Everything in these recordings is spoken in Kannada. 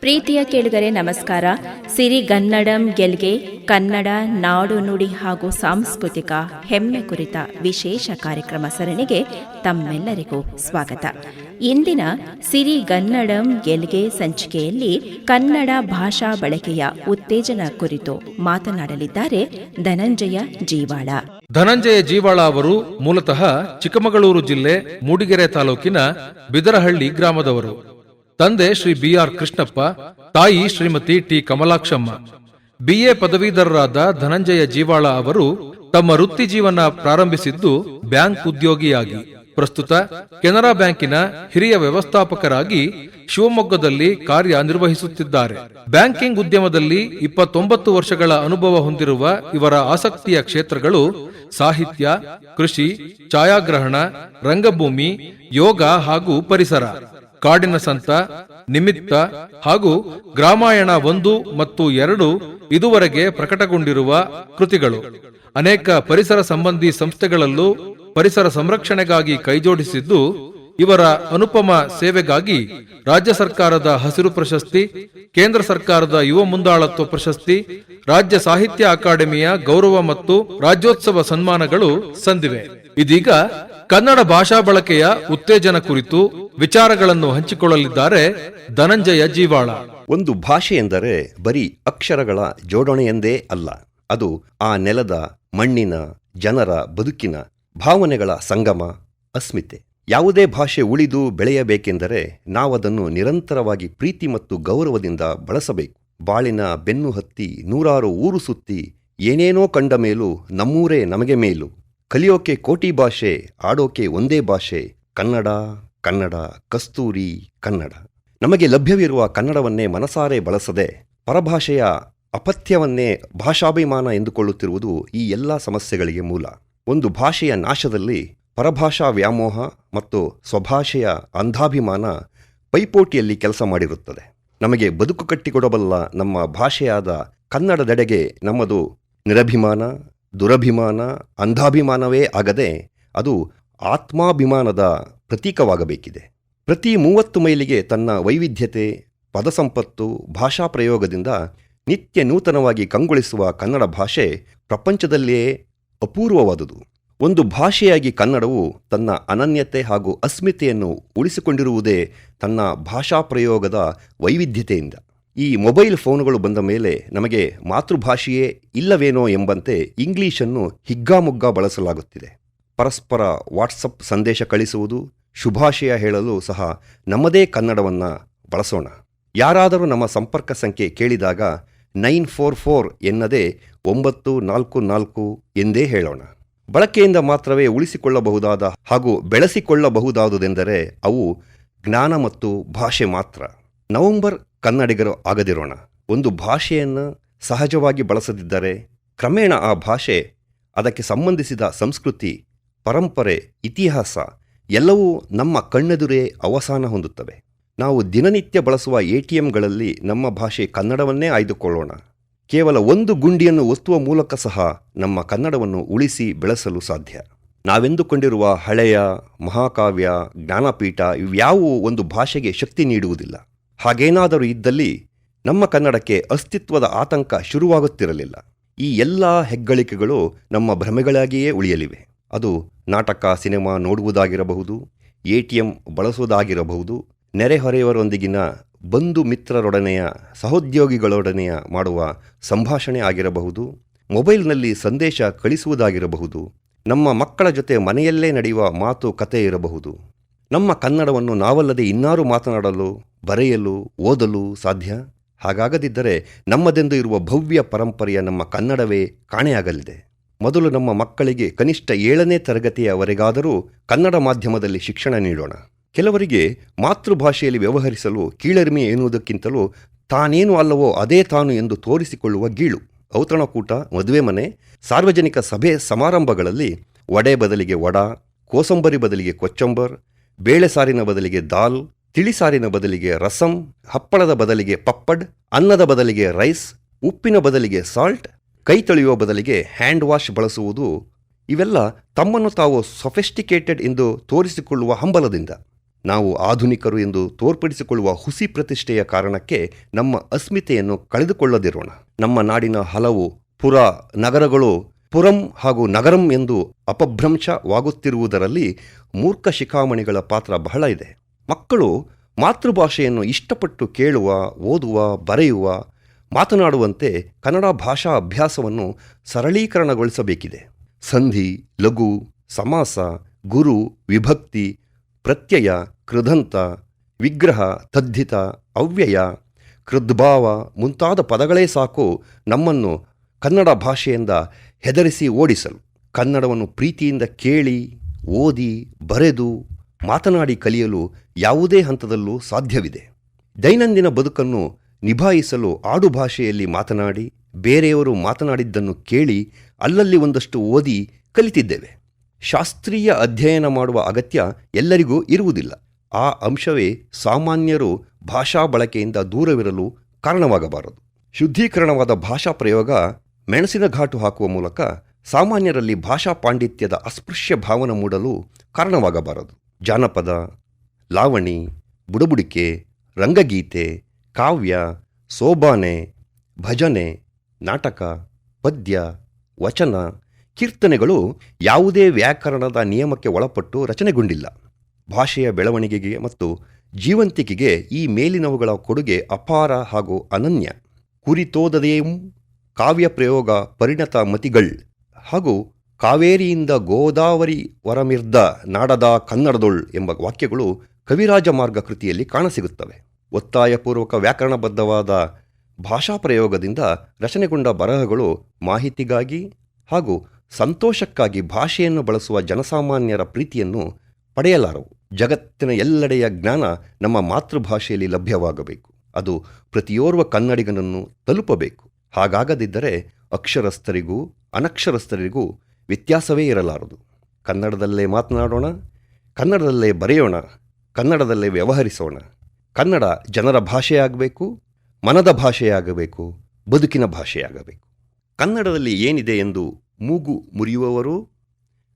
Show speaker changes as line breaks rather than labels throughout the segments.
ಪ್ರೀತಿಯ ಕೇಳುಗರೆ ನಮಸ್ಕಾರ. ಸಿರಿಗನ್ನಡಂ ಗೆಲ್ಗೆ, ಕನ್ನಡ ನಾಡು ನುಡಿ ಹಾಗೂ ಸಾಂಸ್ಕೃತಿಕ ಹೆಮ್ಮೆ ಕುರಿತ ವಿಶೇಷ ಕಾರ್ಯಕ್ರಮ ಸರಣಿಗೆ ತಮ್ಮೆಲ್ಲರಿಗೂ ಸ್ವಾಗತ. ಇಂದಿನ ಸಿರಿಗನ್ನಡಂ ಗೆಲ್ಗೆ ಸಂಚಿಕೆಯಲ್ಲಿ ಕನ್ನಡ ಭಾಷಾ ಬಳಕೆಯ ಉತ್ತೇಜನ ಕುರಿತು ಮಾತನಾಡಲಿದ್ದಾರೆ ಧನಂಜಯ ಜೀವಾಳ.
ಧನಂಜಯ ಜೀವಾಳ ಅವರು ಮೂಲತಃ ಚಿಕ್ಕಮಗಳೂರು ಜಿಲ್ಲೆ ಮೂಡಿಗೆರೆ ತಾಲೂಕಿನ ಬಿದರಹಳ್ಳಿ ಗ್ರಾಮದವರು. ತಂದೆ ಶ್ರೀ ಬಿ ಆರ್ ಕೃಷ್ಣಪ್ಪ, ತಾಯಿ ಶ್ರೀಮತಿ ಟಿ ಕಮಲಾಕ್ಷಮ್ಮ. ಬಿಎ ಪದವೀಧರರಾದ ಧನಂಜಯ ಜೀವಾಳ ಅವರು ತಮ್ಮ ವೃತ್ತಿ ಜೀವನ ಪ್ರಾರಂಭಿಸಿದ್ದು ಬ್ಯಾಂಕ್ ಉದ್ಯೋಗಿಯಾಗಿ. ಪ್ರಸ್ತುತ ಕೆನರಾ ಬ್ಯಾಂಕಿನ ಹಿರಿಯ ವ್ಯವಸ್ಥಾಪಕರಾಗಿ ಶಿವಮೊಗ್ಗದಲ್ಲಿ ಕಾರ್ಯನಿರ್ವಹಿಸುತ್ತಿದ್ದಾರೆ. ಬ್ಯಾಂಕಿಂಗ್ ಉದ್ಯಮದಲ್ಲಿ ಇಪ್ಪತ್ತೊಂಬತ್ತು ವರ್ಷಗಳ ಅನುಭವ ಹೊಂದಿರುವ ಇವರ ಆಸಕ್ತಿಯ ಕ್ಷೇತ್ರಗಳು ಸಾಹಿತ್ಯ, ಕೃಷಿ, ಛಾಯಾಗ್ರಹಣ, ರಂಗಭೂಮಿ, ಯೋಗ ಹಾಗೂ ಪರಿಸರ. ಕಾಡಿನ ಸಂತ, ನಿಮಿತ್ತ ಹಾಗೂ ಗ್ರಾಮಾಯಣ ಒಂದು ಮತ್ತು ಎರಡು ಇದುವರೆಗೆ ಪ್ರಕಟಗೊಂಡಿರುವ ಕೃತಿಗಳು. ಅನೇಕ ಪರಿಸರ ಸಂಬಂಧಿ ಸಂಸ್ಥೆಗಳಲ್ಲೂ ಪರಿಸರ ಸಂರಕ್ಷಣೆಗಾಗಿ ಕೈಜೋಡಿಸಿದ್ದು, ಇವರ ಅನುಪಮ ಸೇವೆಗಾಗಿ ರಾಜ್ಯ ಸರ್ಕಾರದ ಹಸಿರು ಪ್ರಶಸ್ತಿ, ಕೇಂದ್ರ ಸರ್ಕಾರದ ಯುವ ಮುಂದಾಳತ್ವ ಪ್ರಶಸ್ತಿ, ರಾಜ್ಯ ಸಾಹಿತ್ಯ ಅಕಾಡೆಮಿಯ ಗೌರವ ಮತ್ತು ರಾಜ್ಯೋತ್ಸವ ಸನ್ಮಾನಗಳು ಸಂದಿವೆ. ಇದೀಗ ಕನ್ನಡ ಭಾಷಾ ಬಳಕೆಯ ಉತ್ತೇಜನ ಕುರಿತು ವಿಚಾರಗಳನ್ನು ಹಂಚಿಕೊಳ್ಳಲಿದ್ದಾರೆ ಧನಂಜಯ ಜೀವಾಳ.
ಒಂದು ಭಾಷೆ ಎಂದರೆ ಬರೀ ಅಕ್ಷರಗಳ ಜೋಡಣೆಯೆಂದೇ ಅಲ್ಲ, ಅದು ಆ ನೆಲದ, ಮಣ್ಣಿನ, ಜನರ ಬದುಕಿನ, ಭಾವನೆಗಳ ಸಂಗಮ, ಅಸ್ಮಿತೆ. ಯಾವುದೇ ಭಾಷೆ ಉಳಿದು ಬೆಳೆಯಬೇಕೆಂದರೆ ನಾವದನ್ನು ನಿರಂತರವಾಗಿ ಪ್ರೀತಿ ಮತ್ತು ಗೌರವದಿಂದ ಬಳಸಬೇಕು. ಬಾಳಿನ ಬೆನ್ನು ಹತ್ತಿ ನೂರಾರು ಊರು ಸುತ್ತಿ ಏನೇನೋ ಕಂಡ ಮೇಲೂ ನಮ್ಮೂರೇ ನಮಗೆ ಮೇಲು. ಕಲಿಯೋಕೆ ಕೋಟಿ ಭಾಷೆ, ಆಡೋಕೆ ಒಂದೇ ಭಾಷೆ, ಕನ್ನಡ ಕನ್ನಡ, ಕಸ್ತೂರಿ, ಕನ್ನಡ. ನಮಗೆ ಲಭ್ಯವಿರುವ ಕನ್ನಡವನ್ನೇ ಮನಸಾರೆ ಬಳಸದೆ, ಪರಭಾಷೆಯ ಅಪಥ್ಯವನ್ನೇ ಭಾಷಾಭಿಮಾನ ಎಂದುಕೊಳ್ಳುತ್ತಿರುವುದು ಈ ಎಲ್ಲ ಸಮಸ್ಯೆಗಳಿಗೆ ಮೂಲ. ಒಂದು ಭಾಷೆಯ ನಾಶದಲ್ಲಿ ಪರಭಾಷಾ ವ್ಯಾಮೋಹ ಮತ್ತು ಸ್ವಭಾಷೆಯ ಅಂಧಾಭಿಮಾನ ಪೈಪೋಟಿಯಲ್ಲಿ ಕೆಲಸ ಮಾಡಿರುತ್ತದೆ. ನಮಗೆ ಬದುಕು ಕಟ್ಟಿಕೊಡಬಲ್ಲ ನಮ್ಮ ಭಾಷೆಯಾದ ಕನ್ನಡದೆಡೆಗೆ ನಮ್ಮದು ನಿರಭಿಮಾನ ದುರಭಿಮಾನ, ಅಂಧಾಭಿಮಾನವೇ ಆಗದೆ ಅದು ಆತ್ಮಾಭಿಮಾನದ ಪ್ರತೀಕವಾಗಬೇಕಿದೆ. ಪ್ರತಿ ಮೂವತ್ತು ಮೈಲಿಗೆ ತನ್ನ ವೈವಿಧ್ಯತೆ, ಪದಸಂಪತ್ತು, ಭಾಷಾ ಪ್ರಯೋಗದಿಂದ ನಿತ್ಯ ನೂತನವಾಗಿ ಕಂಗೊಳಿಸುವ ಕನ್ನಡ ಭಾಷೆ ಪ್ರಪಂಚದಲ್ಲಿಯೇ ಅಪೂರ್ವವಾದುದು. ಒಂದು ಭಾಷೆಯಾಗಿ ಕನ್ನಡವು ತನ್ನ ಅನನ್ಯತೆ ಹಾಗೂ ಅಸ್ಮಿತೆಯನ್ನು ಉಳಿಸಿಕೊಂಡಿರುವುದೇ ತನ್ನ ಭಾಷಾ ಪ್ರಯೋಗದ ವೈವಿಧ್ಯತೆಯಿಂದ. ಈ ಮೊಬೈಲ್ ಫೋನುಗಳು ಬಂದ ಮೇಲೆ ನಮಗೆ ಮಾತೃಭಾಷೆಯೇ ಇಲ್ಲವೇನೋ ಎಂಬಂತೆ ಇಂಗ್ಲಿಷನ್ನು ಹಿಗ್ಗಾಮುಗ್ಗಾ ಬಳಸಲಾಗುತ್ತಿದೆ. ಪರಸ್ಪರ ವಾಟ್ಸಪ್ ಸಂದೇಶ ಕಳಿಸುವುದು, ಶುಭಾಶಯ ಹೇಳಲು ಸಹ ನಮ್ಮದೇ ಕನ್ನಡವನ್ನು ಬಳಸೋಣ. ಯಾರಾದರೂ ನಮ್ಮ ಸಂಪರ್ಕ ಸಂಖ್ಯೆ ಕೇಳಿದಾಗ ನೈನ್ ಫೋರ್ ಫೋರ್ ಎನ್ನದೇ ಒಂಬತ್ತು ನಾಲ್ಕು ನಾಲ್ಕು ಎಂದೇ ಹೇಳೋಣ. ಬಳಕೆಯಿಂದ ಮಾತ್ರವೇ ಉಳಿಸಿಕೊಳ್ಳಬಹುದಾದ ಹಾಗೂ ಬೆಳೆಸಿಕೊಳ್ಳಬಹುದಾದುದೆಂದರೆ ಅವು ಜ್ಞಾನ ಮತ್ತು ಭಾಷೆ ಮಾತ್ರ. ನವೆಂಬರ್ ಕನ್ನಡಿಗರು ಆಗದಿರೋಣ. ಒಂದು ಭಾಷೆಯನ್ನು ಸಹಜವಾಗಿ ಬಳಸದಿದ್ದರೆ ಕ್ರಮೇಣ ಆ ಭಾಷೆ, ಅದಕ್ಕೆ ಸಂಬಂಧಿಸಿದ ಸಂಸ್ಕೃತಿ, ಪರಂಪರೆ, ಇತಿಹಾಸ ಎಲ್ಲವೂ ನಮ್ಮ ಕಣ್ಣೆದುರೇ ಅವಸಾನ ಹೊಂದುತ್ತವೆ. ನಾವು ದಿನನಿತ್ಯ ಬಳಸುವ ಎ ಟಿ ನಮ್ಮ ಭಾಷೆ ಕನ್ನಡವನ್ನೇ ಆಯ್ದುಕೊಳ್ಳೋಣ. ಕೇವಲ ಒಂದು ಗುಂಡಿಯನ್ನು ಒತ್ತುವ ಮೂಲಕ ಸಹ ನಮ್ಮ ಕನ್ನಡವನ್ನು ಉಳಿಸಿ ಬೆಳೆಸಲು ಸಾಧ್ಯ. ನಾವೆಂದುಕೊಂಡಿರುವ ಹಳೆಯ ಮಹಾಕಾವ್ಯ, ಜ್ಞಾನಪೀಠ ಇವ್ಯಾವೂ ಒಂದು ಭಾಷೆಗೆ ಶಕ್ತಿ ನೀಡುವುದಿಲ್ಲ. ಹಾಗೇನಾದರೂ ಇದ್ದಲ್ಲಿ ನಮ್ಮ ಕನ್ನಡಕ್ಕೆ ಅಸ್ತಿತ್ವದ ಆತಂಕ ಶುರುವಾಗುತ್ತಿರಲಿಲ್ಲ. ಈ ಎಲ್ಲ ಹೆಗ್ಗಳಿಕೆಗಳು ನಮ್ಮ ಭ್ರಮೆಗಳಾಗಿಯೇ ಉಳಿಯಲಿವೆ. ಅದು ನಾಟಕ, ಸಿನಿಮಾ ನೋಡುವುದಾಗಿರಬಹುದು, ಎ ಟಿ ಎಂ ಬಳಸುವುದಾಗಿರಬಹುದು ನೆರೆಹೊರೆಯವರೊಂದಿಗಿನ ಬಂಧು ಮಿತ್ರರೊಡನೆಯ ಸಹೋದ್ಯೋಗಿಗಳೊಡನೆಯ ಮಾಡುವ ಸಂಭಾಷಣೆ ಆಗಿರಬಹುದು, ಮೊಬೈಲ್ನಲ್ಲಿ ಸಂದೇಶ ಕಳಿಸುವುದಾಗಿರಬಹುದು, ನಮ್ಮ ಮಕ್ಕಳ ಜೊತೆ ಮನೆಯಲ್ಲೇ ನಡೆಯುವ ಮಾತು ಕತೆ ಇರಬಹುದು. ನಮ್ಮ ಕನ್ನಡವನ್ನು ನಾವಲ್ಲದೆ ಇನ್ನಾರು ಮಾತನಾಡಲು ಬರೆಯಲು, ಓದಲು ಸಾಧ್ಯ? ಹಾಗಾಗದಿದ್ದರೆ ನಮ್ಮದೆಂದು ಇರುವ ಭವ್ಯ ಪರಂಪರೆಯ ನಮ್ಮ ಕನ್ನಡವೇ ಕಾಣೆಯಾಗಲಿದೆ ಮೊದಲು ನಮ್ಮ ಮಕ್ಕಳಿಗೆ ಕನಿಷ್ಠ ಏಳನೇ ತರಗತಿಯವರೆಗಾದರೂ ಕನ್ನಡ ಮಾಧ್ಯಮದಲ್ಲಿ ಶಿಕ್ಷಣ ನೀಡೋಣ. ಕೆಲವರಿಗೆ ಮಾತೃಭಾಷೆಯಲ್ಲಿ ವ್ಯವಹರಿಸಲು ಕೀಳರಿಮೆ ಎನ್ನುವುದಕ್ಕಿಂತಲೂ ತಾನೇನು ಅಲ್ಲವೋ ಅದೇ ತಾನು ಎಂದು ತೋರಿಸಿಕೊಳ್ಳುವ ಗೀಳು. ಔತಣಕೂಟ, ಮದುವೆ ಮನೆ, ಸಾರ್ವಜನಿಕ ಸಭೆ ಸಮಾರಂಭಗಳಲ್ಲಿ ವಡೆ ಬದಲಿಗೆ ವಡ, ಕೋಸಂಬರಿ ಬದಲಿಗೆ ಕೊಚ್ಚಂಬರ್, ಬೇಳೆ ಸಾರಿನ ಬದಲಿಗೆ ದಾಲ್ ತಿಳಿಸಾರಿನ ಬದಲಿಗೆ ರಸಂ, ಹಪ್ಪಳದ ಬದಲಿಗೆ ಪಪ್ಪಡ್, ಅನ್ನದ ಬದಲಿಗೆ ರೈಸ್, ಉಪ್ಪಿನ ಬದಲಿಗೆ ಸಾಲ್ಟ್ ಕೈ ತೊಳೆಯುವ ಬದಲಿಗೆ ಹ್ಯಾಂಡ್ ವಾಶ್ ಬಳಸುವುದು ಇವೆಲ್ಲ ತಮ್ಮನ್ನು ತಾವು ಸೊಫೆಸ್ಟಿಕೇಟೆಡ್ ಎಂದು ತೋರಿಸಿಕೊಳ್ಳುವ ಹಂಬಲದಿಂದ. ನಾವು ಆಧುನಿಕರು ಎಂದು ತೋರ್ಪಡಿಸಿಕೊಳ್ಳುವ ಹುಸಿ ಪ್ರತಿಷ್ಠೆಯ ಕಾರಣಕ್ಕೆ ನಮ್ಮ ಅಸ್ಮಿತೆಯನ್ನು ಕಳೆದುಕೊಳ್ಳದಿರೋಣ. ನಮ್ಮ ನಾಡಿನ ಹಲವು ಪುರ ನಗರಗಳು ಪುರಂ ಹಾಗೂ ನಗರಂ ಎಂದು ಅಪಭ್ರಂಶವಾಗುತ್ತಿರುವುದರಲ್ಲಿ ಮೂರ್ಖ ಶಿಖಾಮಣಿಗಳ ಪಾತ್ರ ಬಹಳ ಇದೆ. ಮಕ್ಕಳು ಮಾತೃಭಾಷೆಯನ್ನು ಇಷ್ಟಪಟ್ಟು ಕೇಳುವ, ಓದುವ, ಬರೆಯುವ, ಮಾತನಾಡುವಂತೆ ಕನ್ನಡ ಭಾಷಾ ಅಭ್ಯಾಸವನ್ನು ಸರಳೀಕರಣಗೊಳಿಸಬೇಕಿದೆ. ಸಂಧಿ, ಲಘು, ಸಮಾಸ, ಗುರು, ವಿಭಕ್ತಿ, ಪ್ರತ್ಯಯ, ಕೃದಂತ, ವಿಗ್ರಹ, ತದ್ಧಿತ, ಅವ್ಯಯ, ಕೃದ್ಭಾವ ಮುಂತಾದ ಪದಗಳೇ ಸಾಕು ನಮ್ಮನ್ನು ಕನ್ನಡ ಭಾಷೆಯಿಂದ ಹೆದರಿಸಿ ಓಡಿಸಲು. ಕನ್ನಡವನ್ನು ಪ್ರೀತಿಯಿಂದ ಕೇಳಿ, ಓದಿ, ಬರೆದು ಮಾತನಾಡಿ ಕಲಿಯಲು ಯಾವುದೇ ಹಂತದಲ್ಲೂ ಸಾಧ್ಯವಿದೆ. ದೈನಂದಿನ ಬದುಕನ್ನು ನಿಭಾಯಿಸಲು ಆಡುಭಾಷೆಯಲ್ಲಿ ಮಾತನಾಡಿ, ಬೇರೆಯವರು ಮಾತನಾಡಿದ್ದನ್ನು ಕೇಳಿ ಅಲ್ಲಲ್ಲಿ ಒಂದಷ್ಟು ಓದಿ ಕಲಿತಿದ್ದೇವೆ. ಶಾಸ್ತ್ರೀಯ ಅಧ್ಯಯನ ಮಾಡುವ ಅಗತ್ಯ ಎಲ್ಲರಿಗೂ ಇರುವುದಿಲ್ಲ. ಆ ಅಂಶವೇ ಸಾಮಾನ್ಯರು ಭಾಷಾ ಬಳಕೆಯಿಂದ ದೂರವಿರಲು ಕಾರಣವಾಗಬಾರದು. ಶುದ್ಧೀಕರಣವಾದ ಭಾಷಾ ಪ್ರಯೋಗ ಮೆಣಸಿನ ಘಾಟು ಹಾಕುವ ಮೂಲಕ ಸಾಮಾನ್ಯರಲ್ಲಿ ಭಾಷಾ ಪಾಂಡಿತ್ಯದ ಅಸ್ಪೃಶ್ಯ ಭಾವನೆ ಮೂಡಲು ಕಾರಣವಾಗಬಾರದು. ಜಾನಪದ, ಲಾವಣಿ, ಬುಡಬುಡಿಕೆ, ರಂಗಗೀತೆ, ಕಾವ್ಯ, ಸೋಬಾನೆ, ಭಜನೆ, ನಾಟಕ, ಪದ್ಯ, ವಚನ, ಕೀರ್ತನೆಗಳು ಯಾವುದೇ ವ್ಯಾಕರಣದ ನಿಯಮಕ್ಕೆ ಒಳಪಟ್ಟು ರಚನೆಗೊಂಡಿಲ್ಲ. ಭಾಷೆಯ ಬೆಳವಣಿಗೆಗೆ ಮತ್ತು ಜೀವಂತಿಕೆಗೆ ಈ ಮೇಲಿನವುಗಳ ಕೊಡುಗೆ ಅಪಾರ ಹಾಗೂ ಅನನ್ಯ. ಕುರಿತೋದದೇಂ ಕಾವ್ಯ ಪ್ರಯೋಗ ಪರಿಣತ ಮತಿಗಳ್ ಹಾಗೂ ಕಾವೇರಿಯಿಂದ ಗೋದಾವರಿ ವರಮಿರ್ದ ನಾಡದ ಕನ್ನಡದೊಳ್ ಎಂಬ ವಾಕ್ಯಗಳು ಕವಿರಾಜ ಮಾರ್ಗ ಕೃತಿಯಲ್ಲಿ ಕಾಣಸಿಗುತ್ತವೆ. ಒತ್ತಾಯಪೂರ್ವಕ ವ್ಯಾಕರಣಬದ್ಧವಾದ ಭಾಷಾ ಪ್ರಯೋಗದಿಂದ ರಚನೆಗೊಂಡ ಬರಹಗಳು ಮಾಹಿತಿಗಾಗಿ ಹಾಗೂ ಸಂತೋಷಕ್ಕಾಗಿ ಭಾಷೆಯನ್ನು ಬಳಸುವ ಜನಸಾಮಾನ್ಯರ ಪ್ರೀತಿಯನ್ನು ಪಡೆಯಲಾರವು. ಜಗತ್ತಿನ ಎಲ್ಲೆಡೆಯ ಜ್ಞಾನ ನಮ್ಮ ಮಾತೃಭಾಷೆಯಲ್ಲಿ ಲಭ್ಯವಾಗಬೇಕು. ಅದು ಪ್ರತಿಯೋರ್ವ ಕನ್ನಡಿಗನನ್ನು ತಲುಪಬೇಕು. ಹಾಗಾಗದಿದ್ದರೆ ಅಕ್ಷರಸ್ಥರಿಗೂ ಅನಕ್ಷರಸ್ಥರಿಗೂ ವ್ಯತ್ಯಾಸವೇ ಇರಲಾರದು. ಕನ್ನಡದಲ್ಲೇ ಮಾತನಾಡೋಣ, ಕನ್ನಡದಲ್ಲೇ ಬರೆಯೋಣ, ಕನ್ನಡದಲ್ಲೇ ವ್ಯವಹರಿಸೋಣ. ಕನ್ನಡ ಜನರ ಭಾಷೆಯಾಗಬೇಕು, ಮನದ ಭಾಷೆಯಾಗಬೇಕು, ಬದುಕಿನ ಭಾಷೆಯಾಗಬೇಕು. ಕನ್ನಡದಲ್ಲಿ ಏನಿದೆ ಎಂದು ಮೂಗು ಮುರಿಯುವವರು,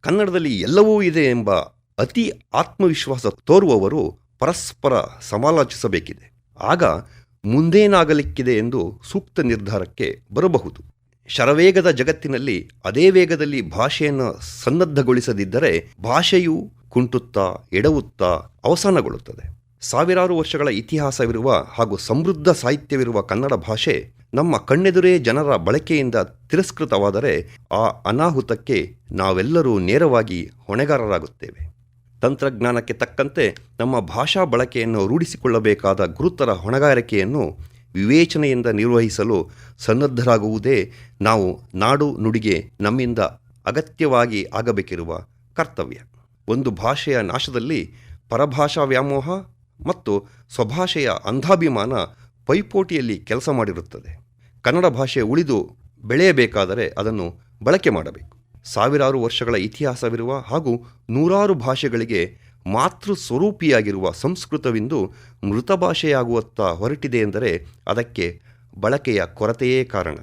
ಕನ್ನಡದಲ್ಲಿ ಎಲ್ಲವೂ ಇದೆ ಎಂಬ ಅತಿ ಆತ್ಮವಿಶ್ವಾಸ ತೋರುವವರು ಪರಸ್ಪರ ಸಮಾಲೋಚಿಸಬೇಕಿದೆ. ಆಗ ಮುಂದೇನಾಗಲಿಕ್ಕಿದೆ ಎಂದು ಸೂಕ್ತ ನಿರ್ಧಾರಕ್ಕೆ ಬರಬಹುದು. ಶರವೇಗದ ಜಗತ್ತಿನಲ್ಲಿ ಅದೇ ವೇಗದಲ್ಲಿ ಭಾಷೆಯನ್ನು ಸನ್ನದ್ಧಗೊಳಿಸದಿದ್ದರೆ ಭಾಷೆಯು ಕುಂಟುತ್ತಾ, ಎಡವುತ್ತಾ ಅವಸಾನಗೊಳ್ಳುತ್ತದೆ. ಸಾವಿರಾರು ವರ್ಷಗಳ ಇತಿಹಾಸವಿರುವ ಹಾಗೂ ಸಮೃದ್ಧ ಸಾಹಿತ್ಯವಿರುವ ಕನ್ನಡ ಭಾಷೆ ನಮ್ಮ ಕಣ್ಣೆದುರೇ ಜನರ ಬಳಕೆಯಿಂದ ತಿರಸ್ಕೃತವಾದರೆ ಆ ಅನಾಹುತಕ್ಕೆ ನಾವೆಲ್ಲರೂ ನೇರವಾಗಿ ಹೊಣೆಗಾರರಾಗುತ್ತೇವೆ. ತಂತ್ರಜ್ಞಾನಕ್ಕೆ ತಕ್ಕಂತೆ ನಮ್ಮ ಭಾಷಾ ಬಳಕೆಯನ್ನು ರೂಢಿಸಿಕೊಳ್ಳಬೇಕಾದ ಗುರುತರ ಹೊಣೆಗಾರಿಕೆಯನ್ನು ವಿವೇಚನೆಯಿಂದ ನಿರ್ವಹಿಸಲು ಸನ್ನದ್ಧರಾಗುವುದೇ ನಾವು ನಾಡು ನುಡಿಗೆ ನಮ್ಮಿಂದ ಅಗತ್ಯವಾಗಿ ಆಗಬೇಕಿರುವ ಕರ್ತವ್ಯ. ಒಂದು ಭಾಷೆಯ ನಾಶದಲ್ಲಿ ಪರಭಾಷಾ ವ್ಯಾಮೋಹ ಮತ್ತು ಸ್ವಭಾಷೆಯ ಅಂಧಾಭಿಮಾನ ಪೈಪೋಟಿಯಲ್ಲಿ ಕೆಲಸ ಮಾಡಿರುತ್ತದೆ. ಕನ್ನಡ ಭಾಷೆ ಉಳಿದು ಬೆಳೆಯಬೇಕಾದರೆ ಅದನ್ನು ಬಳಕೆ ಮಾಡಬೇಕು. ಸಾವಿರಾರು ವರ್ಷಗಳ ಇತಿಹಾಸವಿರುವ ಹಾಗೂ ನೂರಾರು ಭಾಷೆಗಳಿಗೆ ಮಾತೃ ಸ್ವರೂಪಿಯಾಗಿರುವ ಸಂಸ್ಕೃತವೆಂದು ಮೃತ ಭಾಷೆಯಾಗುವತ್ತ ಹೊರಟಿದೆ ಎಂದರೆ ಅದಕ್ಕೆ ಬಳಕೆಯ ಕೊರತೆಯೇ ಕಾರಣ.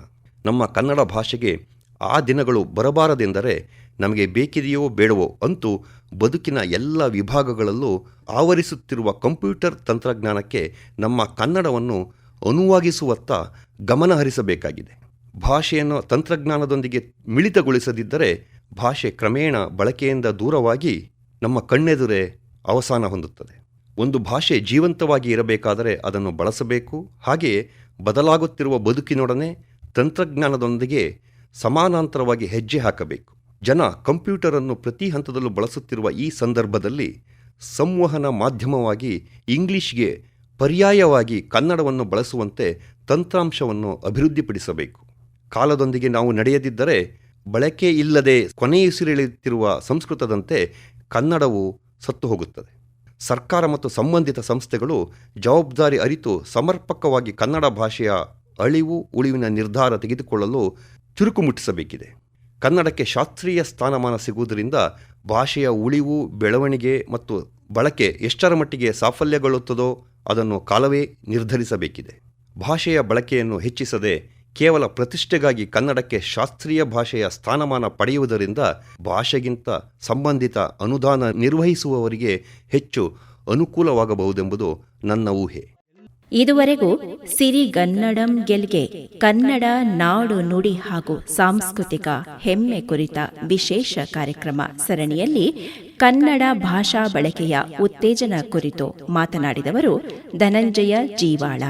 ನಮ್ಮ ಕನ್ನಡ ಭಾಷೆಗೆ ಆ ದಿನಗಳು ಬರಬಾರದೆಂದರೆ ನಮಗೆ ಬೇಕಿದೆಯೋ ಬೇಡವೋ ಅಂತೂ ಬದುಕಿನ ಎಲ್ಲ ವಿಭಾಗಗಳಲ್ಲೂ ಆವರಿಸುತ್ತಿರುವ ಕಂಪ್ಯೂಟರ್ ತಂತ್ರಜ್ಞಾನಕ್ಕೆ ನಮ್ಮ ಕನ್ನಡವನ್ನು ಅನುವಾಗಿಸುವತ್ತ ಗಮನಹರಿಸಬೇಕಾಗಿದೆ ಭಾಷೆಯನ್ನು ತಂತ್ರಜ್ಞಾನದೊಂದಿಗೆ ಮಿಳಿತಗೊಳಿಸದಿದ್ದರೆ ಭಾಷೆ ಕ್ರಮೇಣ ಬಳಕೆಯಿಂದ ದೂರವಾಗಿ ನಮ್ಮ ಕಣ್ಣೆದುರೇ ಅವಸಾನ ಹೊಂದುತ್ತದೆ. ಒಂದು ಭಾಷೆ ಜೀವಂತವಾಗಿ ಇರಬೇಕಾದರೆ ಅದನ್ನು ಬಳಸಬೇಕು. ಹಾಗೆಯೇ ಬದಲಾಗುತ್ತಿರುವ ಬದುಕಿನೊಡನೆ ತಂತ್ರಜ್ಞಾನದೊಂದಿಗೆ ಸಮಾನಾಂತರವಾಗಿ ಹೆಜ್ಜೆ ಹಾಕಬೇಕು. ಜನ ಕಂಪ್ಯೂಟರನ್ನು ಪ್ರತಿ ಹಂತದಲ್ಲೂ ಬಳಸುತ್ತಿರುವ ಈ ಸಂದರ್ಭದಲ್ಲಿ ಸಂವಹನ ಮಾಧ್ಯಮವಾಗಿ ಇಂಗ್ಲಿಷ್ಗೆ ಪರ್ಯಾಯವಾಗಿ ಕನ್ನಡವನ್ನು ಬಳಸುವಂತೆ ತಂತ್ರಾಂಶವನ್ನು ಅಭಿವೃದ್ಧಿಪಡಿಸಬೇಕು. ಕಾಲದೊಂದಿಗೆ ನಾವು ನಡೆಯದಿದ್ದರೆ ಬಳಕೆ ಇಲ್ಲದೆ ಕೊನೆಯುಸಿರೆಳೆಯುತ್ತಿರುವ ಸಂಸ್ಕೃತದಂತೆ ಕನ್ನಡವು ಸತ್ತು ಹೋಗುತ್ತದೆ. ಸರ್ಕಾರ ಮತ್ತು ಸಂಬಂಧಿತ ಸಂಸ್ಥೆಗಳು ಜವಾಬ್ದಾರಿ ಅರಿತು ಸಮರ್ಪಕವಾಗಿ ಕನ್ನಡ ಭಾಷೆಯ ಅಳಿವು, ಉಳಿವಿನ ನಿರ್ಧಾರ ತೆಗೆದುಕೊಳ್ಳಲು ಚುರುಕು ಮುಟ್ಟಿಸಬೇಕಿದೆ. ಕನ್ನಡಕ್ಕೆ ಶಾಸ್ತ್ರೀಯ ಸ್ಥಾನಮಾನ ಸಿಗುವುದರಿಂದ ಭಾಷೆಯ ಉಳಿವು, ಬೆಳವಣಿಗೆ ಮತ್ತು ಬಳಕೆ ಎಷ್ಟರ ಮಟ್ಟಿಗೆ ಸಾಫಲ್ಯಗೊಳ್ಳುತ್ತದೋ ಅದನ್ನು ಕಾಲವೇ ನಿರ್ಧರಿಸಬೇಕಿದೆ. ಭಾಷೆಯ ಬಳಕೆಯನ್ನು ಹೆಚ್ಚಿಸದೆ ಕೇವಲ ಪ್ರತಿಷ್ಠೆಗಾಗಿ ಕನ್ನಡಕ್ಕೆ ಶಾಸ್ತ್ರೀಯ ಭಾಷೆಯ ಸ್ಥಾನಮಾನ ಪಡೆಯುವುದರಿಂದ ಭಾಷೆಗಿಂತ ಸಂಬಂಧಿತ ಅನುದಾನ ನಿರ್ವಹಿಸುವವರಿಗೆ ಹೆಚ್ಚು ಅನುಕೂಲವಾಗಬಹುದೆಂಬುದು ನನ್ನ ಊಹೆ.
ಇದುವರೆಗೂ ಸಿರಿಗನ್ನಡಂ ಗೆಲ್ಗೆ ಕನ್ನಡ ನಾಡು ನುಡಿ ಹಾಗೂ ಸಾಂಸ್ಕೃತಿಕ ಹೆಮ್ಮೆ ಕುರಿತ ವಿಶೇಷ ಕಾರ್ಯಕ್ರಮ ಸರಣಿಯಲ್ಲಿ ಕನ್ನಡ ಭಾಷಾ ಬಳಕೆಯ ಉತ್ತೇಜನ ಕುರಿತು ಮಾತನಾಡಿದವರು ಧನಂಜಯ ಜೀವಾಳ.